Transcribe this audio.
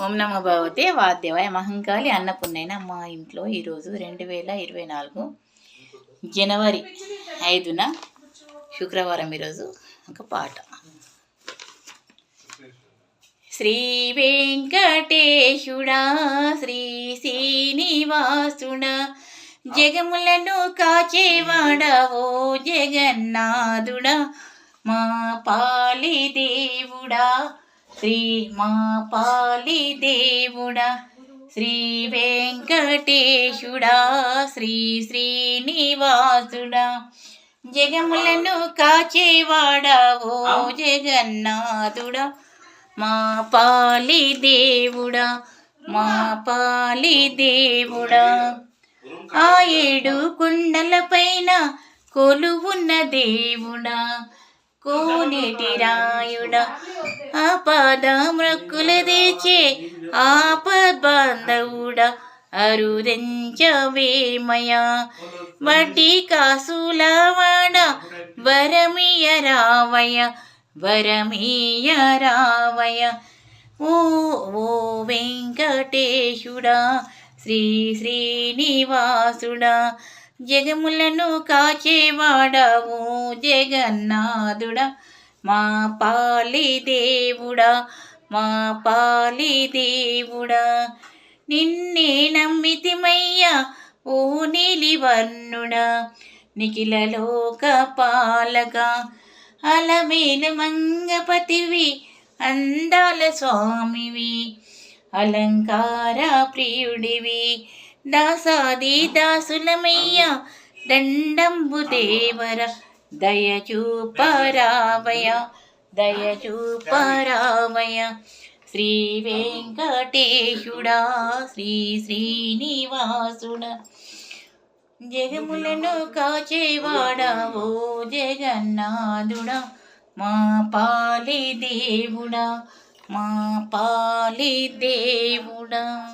ఓం నమ భగవతే వాద్యవాయ మహంకాళి అన్నపూర్ణైన మా ఇంట్లో ఈరోజు రెండు వేల ఇరవై నాలుగు జనవరి ఐదున శుక్రవారం ఈరోజు ఒక పాట. శ్రీ వెంకటేశుడా శ్రీ శ్రీనివాసుడా జగములను కాచేవాడవో ఓ జగన్నాథుడా మా పాలి దేవుడా శ్రీ మా పాలి దేవుడా శ్రీ వెంకటేశుడా శ్రీ శ్రీనివాసుడా. జగములను కాచేవాడా ఓ జగన్నాథుడా. మా పాలి దేవుడా మా పాలి దేవుడా. ఆ ఏడు కొండలపైన కొలువున్న దేవుడా కోనేటి రాయుడ ఆపద మృక్కులు తెచ్చే ఆపద్బాంధవుడా అరుదెంచవేమయా వడ్డీ కాసులవాడ వరమియ రావయ వరమీయ రావయ ఓ ఓ వెంకటేశుడా శ్రీ శ్రీనివాసుడా జగములను కాచేవాడవు జగన్నాథుడా. మా పాలి దేవుడా మా పాలి దేవుడా. నిన్నే నమ్మితిమయ్యా ఓ నీలివర్ణుడా నిఖిల లోక పాలక అలమేల మంగపతివి అందాల స్వామివి. అలంకార ప్రియుడివి దాసాది దాసులమయ్య దండంబు దేవర దయచూపరావయ దయచూపరావయ శ్రీ వెంకటేశుడా శ్రీ శ్రీనివాసుడా. జగములను కాచేవాడా ఓ జగన్నాథుడా మా పాలి దేవుడా మా పాలి దేవుడా